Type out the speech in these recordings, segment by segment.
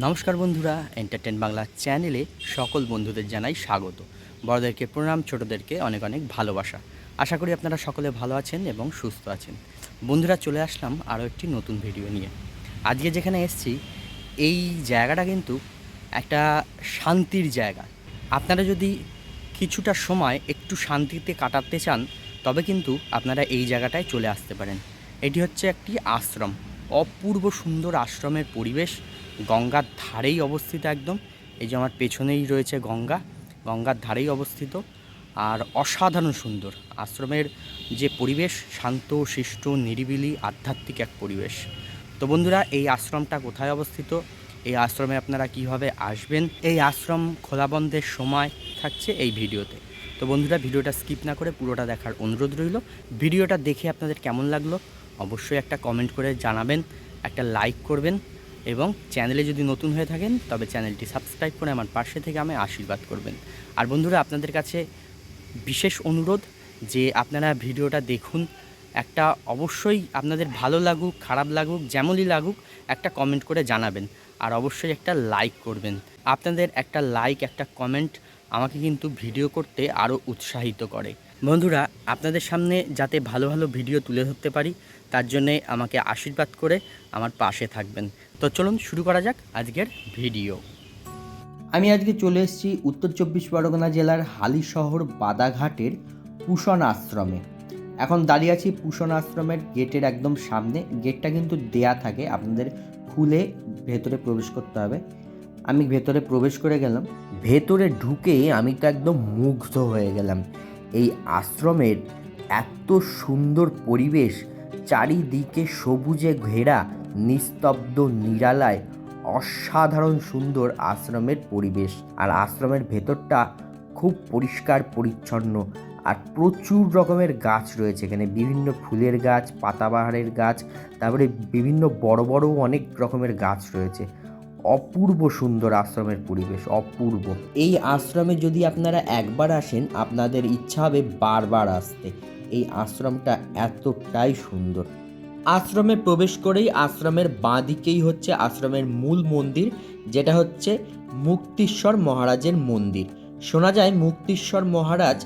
নমস্কার বন্ধুরা এন্টারটেন বাংলা চ্যানেলে সকল বন্ধুদের জানাই স্বাগত। বড়দেরকে প্রণাম, ছোটদেরকে অনেক অনেক ভালোবাসা। আশা করি আপনারা সকলে ভালো আছেন এবং সুস্থ আছেন। বন্ধুরা, চলে আসলাম আরও একটি নতুন ভিডিও নিয়ে। আজকে যেখানে এসছি, এই জায়গাটা কিন্তু একটা শান্তির জায়গা। আপনারা যদি কিছুটা সময় একটু শান্তিতে কাটাতে চান, তবে কিন্তু আপনারা এই জায়গাটায় চলে আসতে পারেন। এটি হচ্ছে একটি আশ্রম। অপূর্ব সুন্দর আশ্রমের পরিবেশ। গঙ্গার ধারেই অবস্থিত একদম। এই যে আমার পেছনেই রয়েছে গঙ্গা, গঙ্গার ধারেই অবস্থিত। আর অসাধারণ সুন্দর। আশ্রমের যে পরিবেশ, শান্ত, শিষ্ট, নিরিবিলি, আধ্যাত্মিক এক পরিবেশ। তো বন্ধুরা, এই আশ্রমটা কোথায় অবস্থিত? এই আশ্রমে আপনারা কীভাবে আসবেন? এই আশ্রম খোলা বন্ধের সময় থাকছে এই ভিডিওতে। তো বন্ধুরা, ভিডিওটা স্কিপ না করে পুরোটা দেখার অনুরোধ রইল। ভিডিওটা দেখে আপনাদের কেমন লাগল? অবশ্যই একটা কমেন্ট করে জানাবেন, একটা লাইক করবেন। এবং চ্যানেলে যদি নতুন হয়ে থাকেন, তবে চ্যানেলটি সাবস্ক্রাইব করে আমার পাশে থেকে আমায় আশীর্বাদ করবেন। আর বন্ধুরা, আপনাদের কাছে বিশেষ অনুরোধ যে আপনারা ভিডিওটা দেখুন, একটা অবশ্যই আপনাদের ভালো লাগুক, খারাপ লাগুক, যেমনই লাগুক, একটা কমেন্ট করে জানাবেন। আর অবশ্যই একটা লাইক করবেন। আপনাদের একটা লাইক একটা কমেন্ট আমাকে কিন্তু ভিডিও করতে আরও উৎসাহিত করে। বন্ধুরা, আপনাদের সামনে যাতে ভালো ভালো ভিডিও তুলে ধরতে পারি তার জন্যে আমাকে আশীর্বাদ করে আমার পাশে থাকবেন। তো চলুন শুরু করা যাক আজকের ভিডিও। আমি আজকে চলে এসেছি উত্তর চব্বিশ পরগনা জেলার হালিশহর বাদাঘাটের পুষণ আশ্রমে। এখন দাঁড়িয়ে আছি পুষণ আশ্রমের গেটের একদম সামনে। গেটটা কিন্তু দেয়া থাকে, আপনাদের খুলে ভেতরে প্রবেশ করতে হবে। আমি ভেতরে প্রবেশ করে গেলাম। ভেতরে ঢুকে আমি তো একদম মুগ্ধ হয়ে গেলাম। এই আশ্রমের এত সুন্দর পরিবেশ চারিদিকে সবুজে ঘেরা, নিস্তব্ধ নিরালায়, অসাধারণ সুন্দর আশ্রমের পরিবেশ। আর আশ্রমের ভেতরটা খুব পরিষ্কার, পরিচ্ছন্ন আর প্রচুর রকমের গাছ রয়েছে। এখানে বিভিন্ন ফুলের গাছ, পাতাবাহারের গাছ, তারপরে বিভিন্ন বড় বড় অনেক রকমের গাছ রয়েছে। অপূর্ব সুন্দর আশ্রমের পরিবেশ, অপূর্ব। এই আশ্রমে যদি আপনারা একবার আসেন, আপনাদের ইচ্ছা হবে বারবার আসতে। এই আশ্রমটা এতটাই সুন্দর। আশ্রমে প্রবেশ করেই আশ্রমের বাঁ দিকেই হচ্ছে আশ্রমের মূল মন্দির, যেটা হচ্ছে মুক্তিশ্বর মহারাজের মন্দির। শোনা যায় মুক্তিশ্বর মহারাজ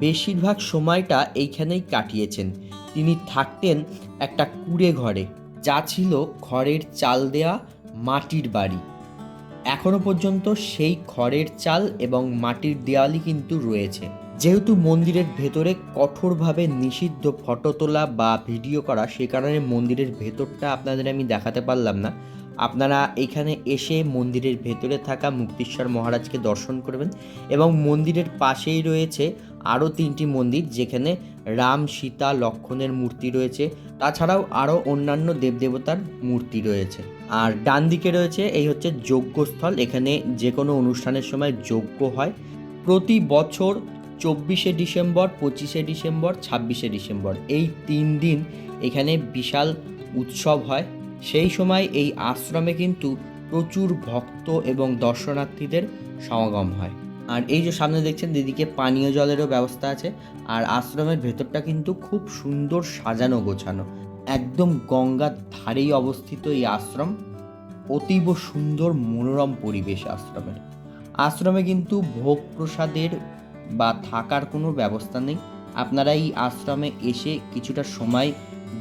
বেশিরভাগ সময়টা এইখানেই কাটিয়েছেন। তিনি থাকতেন একটা কুড়ে ঘরে, যা ছিল খড়ের চাল দেয়া মাটির বাড়ি। এখনও পর্যন্ত সেই খড়ের চাল এবং মাটির দেওয়ালই কিন্তু রয়েছে। যেহেতু মন্দিরের ভেতরে কঠোরভাবে নিষিদ্ধ ফটো তোলা বা ভিডিও করা, সে কারণে মন্দিরের ভেতরটা আপনাদের আমি দেখাতে পারলাম না। আপনারা এখানে এসে মন্দিরের ভেতরে থাকা মুক্তিশ্বর মহারাজকে দর্শন করবেন এবং মন্দিরের পাশেই রয়েছে আরও তিনটি মন্দির, যেখানে রাম, সীতা, লক্ষণের মূর্তি রয়েছে। তাছাড়াও আরও অন্যান্য দেবদেবতার মূর্তি রয়েছে। আর ডান দিকে রয়েছে, এই হচ্ছে যজ্ঞস্থল। এখানে যে কোনো অনুষ্ঠানের সময় যজ্ঞ হয়। প্রতি বছর চব্বিশে ডিসেম্বর, পঁচিশে ডিসেম্বর, ছাব্বিশে ডিসেম্বর। এই তিন দিন এখানে বিশাল উৎসব হয়। সেই সময় এই আশ্রমে কিন্তু প্রচুর ভক্ত এবং দর্শনার্থীদের সমাগম হয়। আর এই যে সামনে দেখছেন দিদিকে পানীয় জলেরও ব্যবস্থা আছে। আর আশ্রমের ভেতরটা কিন্তু খুব সুন্দর সাজানো গোছানো। একদম গঙ্গার ধারেই অবস্থিত এই আশ্রম। অতীব সুন্দর মনোরম পরিবেশ আশ্রমের। আশ্রমে কিন্তু ভোগ প্রসাদের বা থাকার কোনো ব্যবস্থা নেই। আপনারা এই আশ্রমে এসে কিছুটা সময়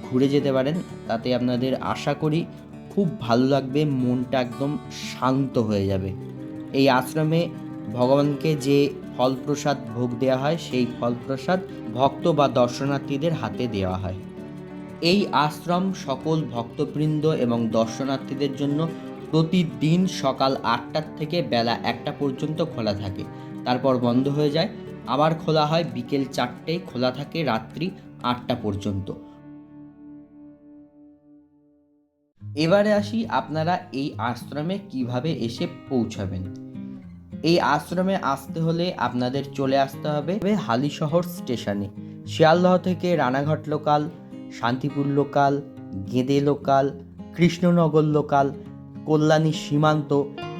ঘুরে যেতে পারেন। তাতে আপনাদের আশা করি খুব ভালো লাগবে, মনটা একদম শান্ত হয়ে যাবে। এই আশ্রমে ভগবানকে যে ফল প্রসাদ ভোগ দেওয়া হয়, সেই ফল প্রসাদ ভক্ত বা দর্শনার্থীদের হাতে দেওয়া হয়। এই আশ্রম সকল ভক্তবৃন্দ এবং দর্শনার্থীদের জন্য প্রতিদিন সকাল আটটার থেকে বেলা একটা পর্যন্ত খোলা থাকে। তারপর বন্ধ হয়ে যায়। আবার খোলা হয় বিকেল চারটেয় খোলা থাকে রাত্রি আটটা পর্যন্ত। এবারে আসি আপনারা এই আশ্রমে কীভাবে এসে পৌঁছাবেন। এই আশ্রমে আসতে হলে আপনাদের চলে আসতে হবে হালিশহর স্টেশনে। শিয়ালদহ থেকে Ranaghat local, Shantipur local, Gede local, Krishnanagar local, Kalyani Simanta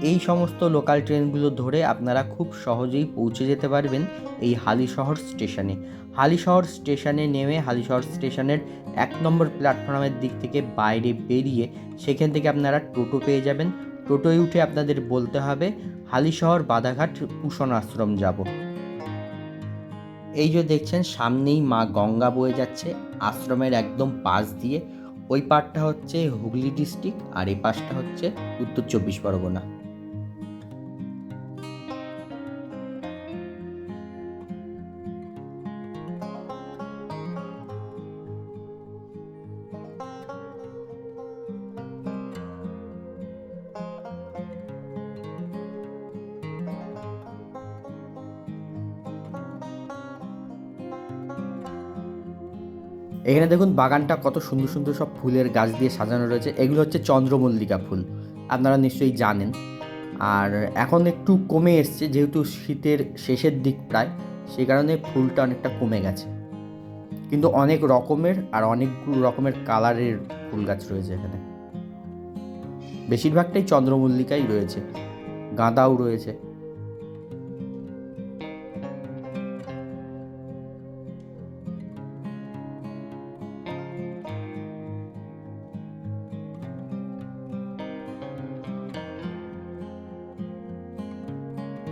এই সমস্ত লোকাল ট্রেনগুলো ধরে আপনারা খুব সহজেই পৌঁছে যেতে পারবেন এই হালিশহর স্টেশনে। হালিশহর স্টেশনে নেমে হালিশহর স্টেশনের এক নম্বর প্ল্যাটফর্মের দিক থেকে বাইরে বেরিয়ে সেখান থেকে আপনারা টোটো পেয়ে যাবেন। টোটোয় উঠে আপনাদের বলতে হবে হালিশহর বাধাঘাট কুষণ আশ্রম যাব। এই যে দেখছেন, সামনেই মা গঙ্গা বয়ে যাচ্ছে আশ্রমের একদম পাশ দিয়ে। ওই পারটা হচ্ছে হুগলি ডিস্ট্রিক্ট আর এই পাশটা হচ্ছে উত্তর চব্বিশ পরগনা। এখানে দেখুন বাগানটা কত সুন্দর সুন্দর সব ফুলের গাছ দিয়ে সাজানো রয়েছে। এগুলো হচ্ছে চন্দ্রমল্লিকা ফুল। আপনারা নিশ্চয়ই জানেন। আর এখন একটু কমে এসছে, যেহেতু শীতের শেষের দিক প্রায়, সেই কারণে ফুলটা অনেকটা কমে গেছে। কিন্তু অনেক রকমের আর অনেকগুলো রকমের কালারের ফুল গাছ রয়েছে এখানে। বেশিরভাগটাই চন্দ্রমল্লিকাই রয়েছে। গাঁদাও রয়েছে।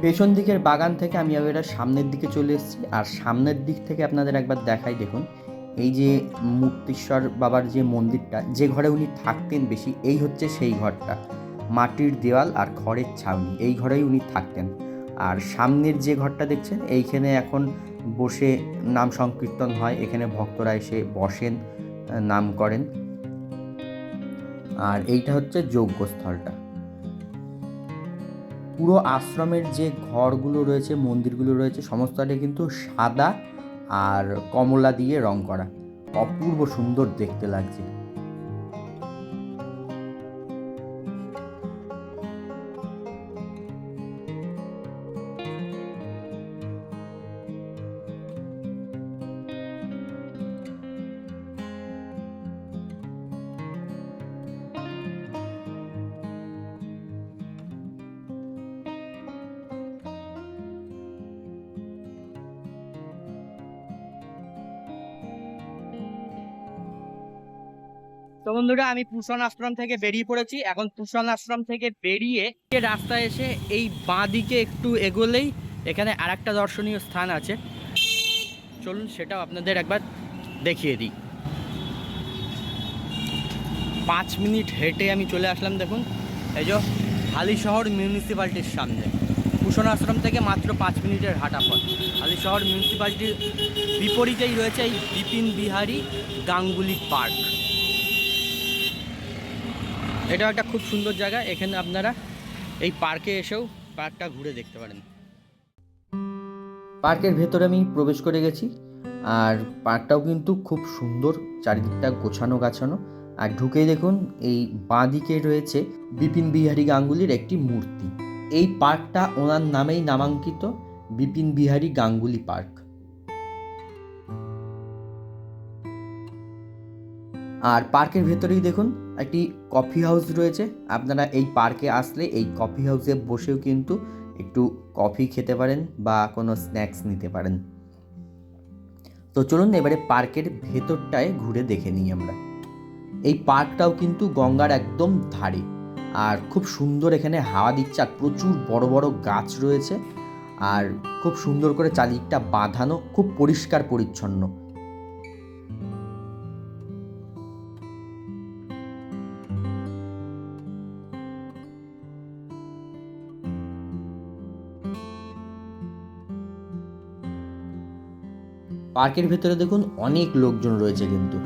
পেছন দিকের বাগান থেকে আমি এবার সামনের দিকে চলে এসেছি। আর সামনের দিক থেকে আপনাদের একবার দেখাই দেখুন, এই যে মুক্তেশ্বর বাবার যে মন্দিরটা, যে ঘরে উনি থাকতেন বেশি, এই হচ্ছে সেই ঘরটা। মাটির দেওয়াল আর খড়ের ছাউনি, এই ঘরেই উনি থাকতেন। আর সামনের যে ঘরটা দেখছেন, এইখানে এখন বসে নাম সংকীর্তন হয়, এখানে ভক্তরা এসে বসেন নাম করেন। আর এইটা হচ্ছে যজ্ঞস্থলটা। পুরো আশ্রমের যে ঘরগুলো রয়েছে, মন্দিরগুলো রয়েছে, সমস্তটা কিন্তু সাদা আর কমলা দিয়ে রং করা। অপূর্ব সুন্দর দেখতে লাগছে। তো বন্ধুরা, আমি পুষণ আশ্রম থেকে বেরিয়ে পড়েছি। এখন পুষণ আশ্রম থেকে বেরিয়ে রাস্তায় এসে এই বাঁ দিকে একটু এগোলেই এখানে আর একটা দর্শনীয় স্থান আছে। চলুন, সেটাও আপনাদের একবার দেখিয়ে দিই। পাঁচ মিনিট হেঁটে আমি চলে আসলাম, দেখুন। এই যে হালিশহর মিউনিসিপ্যালিটির সামনে। কুষণ আশ্রম থেকে মাত্র পাঁচ মিনিটের হাঁটা পথ। হালিশহর মিউনিসিপ্যালিটির বিপরীতেই রয়েছে এই বিপিন বিহারী গাঙ্গুলি পার্ক। এটাও একটা খুব সুন্দর জায়গা। এখানে আপনারা এই পার্কে এসেও পার্কটা ঘুরে দেখতে পারেন। পার্কের ভেতরে আমি প্রবেশ করে গেছি। আর পার্কটাও কিন্তু খুব সুন্দর, চারিদিকটা গোছানো গাছানো। আর ঢুকেই দেখুন, এই বাঁ দিকে রয়েছে বিপিন বিহারী গাঙ্গুলির একটি মূর্তি। এই পার্কটা ওনার নামেই নামাঙ্কিত বিপিন বিহারী গাঙ্গুলি পার্ক। আর পার্কের ভেতরেই দেখুন একটি কফি হাউস রয়েছে। আপনারা এই পার্কে আসলে এই কফি হাউসে বসেও কিন্তু একটু কফি খেতে পারেন বা কোনো স্ন্যাক্স নিতে পারেন। তো চলুন এবারে পার্কের ভেতরটায় ঘুরে দেখে নিই আমরা। এই পার্কটাও কিন্তু গঙ্গার একদম ধারে। আর খুব সুন্দর এখানে হাওয়া দিচ্ছে আর প্রচুর বড় বড় গাছ রয়েছে। আর খুব সুন্দর করে চারিদিকটা বাঁধানো, খুব পরিষ্কার পরিচ্ছন্ন। পার্কের ভেতরে দেখুন অনেক লোকজন রয়েছে কিন্তু।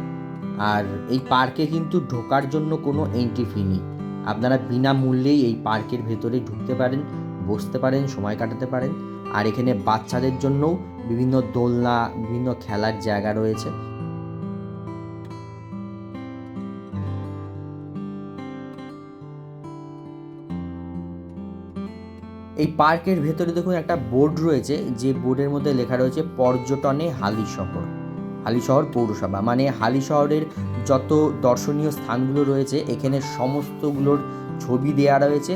আর এই পার্কে কিন্তু ঢোকার জন্য কোনো এন্ট্রি ফি নেই। আপনারা বিনামূল্যেই এই পার্কের ভেতরে ঢুকতে পারেন, বসতে পারেন, সময় কাটাতে পারেন। আর এখানে বাচ্চাদের জন্যও বিভিন্ন দোলনা, বিভিন্ন খেলার জায়গা রয়েছে। এই পার্কের ভেতরে দেখুন একটা বোর্ড রয়েছে, যে বোর্ডের মধ্যে লেখা রয়েছে পর্যটনে হালি শহর। হালি শহর পৌরসভা মানে হালি শহরের যত দর্শনীয় স্থানগুলো রয়েছে, এখানে সমস্তগুলোর ছবি দেয়া রয়েছে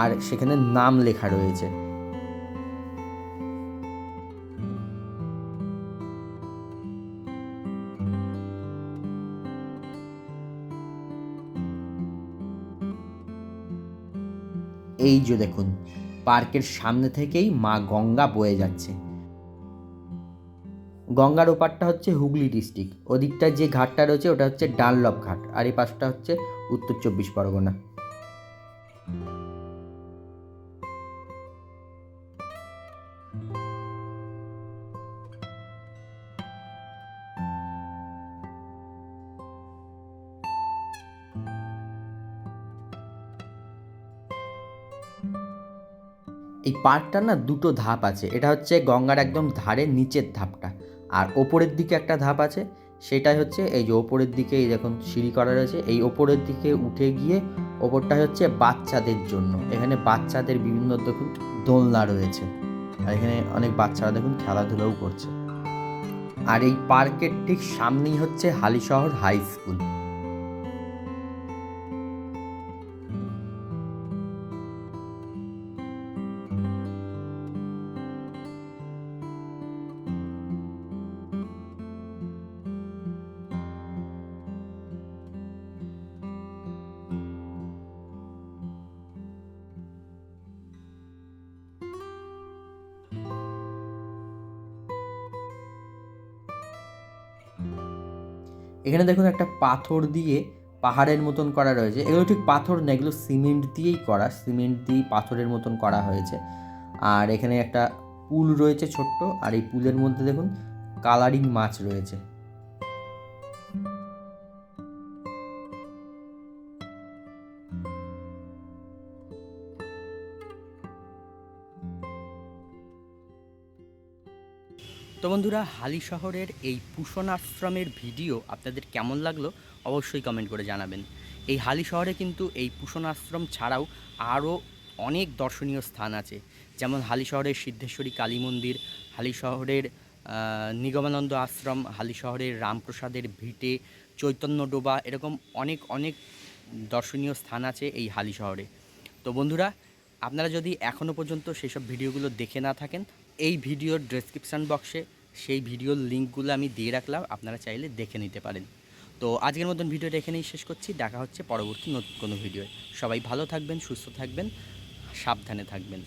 আর সেখানে নাম লেখা রয়েছে। এই যে দেখুন পার্কের সামনে থেকেই মা গঙ্গা বয়ে যাচ্ছে। গঙ্গার ওপারটা হচ্ছে হুগলি ডিস্ট্রিক্ট। ওদিকটা যে ঘাটটা রয়েছে, ওটা হচ্ছে ডানলপ ঘাট। আর এই পাশটা হচ্ছে উত্তর চব্বিশ পরগনা। এই পার্কটা না দুটো ধাপ আছে। এটা হচ্ছে গঙ্গার একদম ধারে নিচের ধাপটা। আর ওপরের দিকে একটা ধাপ আছে, সেটাই হচ্ছে এই যে ওপরের দিকে এই দেখুন সিঁড়ি করা রয়েছে, এই ওপরের দিকে উঠে গিয়ে ওপরটা হচ্ছে বাচ্চাদের জন্য। এখানে বাচ্চাদের বিভিন্ন দেখুন দোলনা রয়েছে। আর এখানে অনেক বাচ্চারা দেখুন খেলাধুলাও করছে। আর এই পার্কের ঠিক সামনেই হচ্ছে হালিশহর হাই স্কুল। এখানে দেখুন একটা পাথর দিয়ে পাহাড়ের মতন করা রয়েছে। এগুলো ঠিক পাথর না এগুলো সিমেন্ট দিয়েই করা, সিমেন্ট দিয়ে পাথরের মতন করা হয়েছে। আর এখানে একটা পুল রয়েছে ছোট্ট, আর এই পুলের মধ্যে দেখুন কালারিং মাছ রয়েছে। তো বন্ধুরা, হালি শহরের এই পুষণ আশ্রমের ভিডিও আপনাদের কেমন লাগল অবশ্যই কমেন্ট করে জানাবেন। এই হালি শহরে কিন্তু এই পুষণ আশ্রম ছাড়াও আরও অনেক দর্শনীয় স্থান আছে। যেমন হালি শহরের সিদ্ধেশ্বরী কালী মন্দির, হালি শহরের নিগমানন্দ আশ্রম, হালি শহরের রামপ্রসাদের ভিটে, চৈতন্য ডোবা, এরকম অনেক অনেক দর্শনীয় স্থান আছে এই হালি শহরে। তো বন্ধুরা, আপনারা যদি এখনও পর্যন্ত সেসব ভিডিওগুলো দেখে না থাকেন এই ভিডিওর ডেসক্রিপশান বক্সে সেই ভিডিওর লিঙ্কগুলো আমি দিয়ে রাখলাম, আপনারা চাইলে দেখে নিতে পারেন। তো আজকের মতন ভিডিওটা এখানেই শেষ করছি, দেখা হচ্ছে পরবর্তী নতুন কোনো ভিডিও সবাই ভালো থাকবেন, সুস্থ থাকবেন, সাবধানে থাকবেন।